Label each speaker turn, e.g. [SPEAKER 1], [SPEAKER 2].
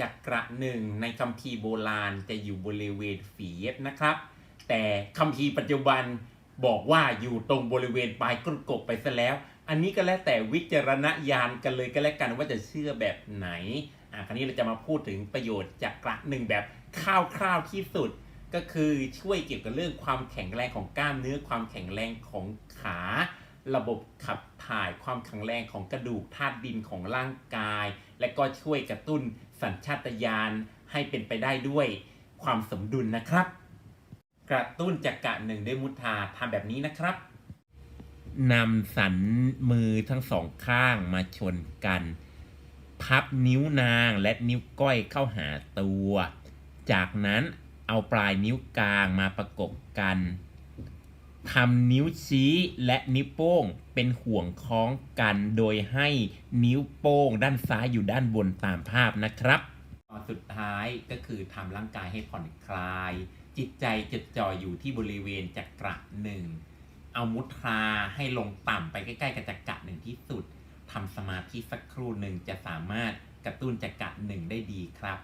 [SPEAKER 1] จักระหนึ่งในคัมภีร์โบราณจะอยู่บริเวณฝีเย็บนะครับ แต่คัมภีร์ปัจจุบันบอกว่าอยู่ตรงบริเวณปลายก้นกบไปซะแล้ว อันนี้ก็แล้วแต่วิจารณญาณกันเลยก็แล้วกันว่าจะเชื่อแบบไหนอะคราวนี้เราจะมาพูดถึงประโยชน์จากกระหนึ่งแบบคร่าวๆที่สุด ก็คือช่วยเกี่ยวกับเรื่องความแข็งแรงของกล้ามเนื้อความแข็งแรงของขา ระบบขับถ่ายความแข็งแรงของกระดูกธาตุดินของร่างกาย และก็ช่วยกระตุ้นสัญชาตญาณให้เป็นไปได้ด้วยความสมดุลนะครับ กระตุ้นจักระหนึ่งด้วยมุทาทำแบบนี้นะครับนำสันมือทั้งสองข้างมาชนกัน พับนิ้วนางและนิ้วก้อยเข้าหาตัว จากนั้นเอาปลายนิ้วกลางมาประกบกัน ทำนิ้วชี้และนิ้วโป้งเป็นห่วงคล้องกันโดยให้นิ้วโป้งด้านซ้ายอยู่ด้านบนตามภาพนะครับตอนสุดท้ายก็คือทำร่างกายให้ผ่อนคลาย จิตใจจดจ่ออยู่ที่บริเวณจักระหนึ่งเอามุทราให้ลงต่ำไปใกล้ๆกับจักระหนึ่งที่สุดทำสมาธิสักครู่หนึ่งจะสามารถกระตุ้นจักระหนึ่งได้ดีครับ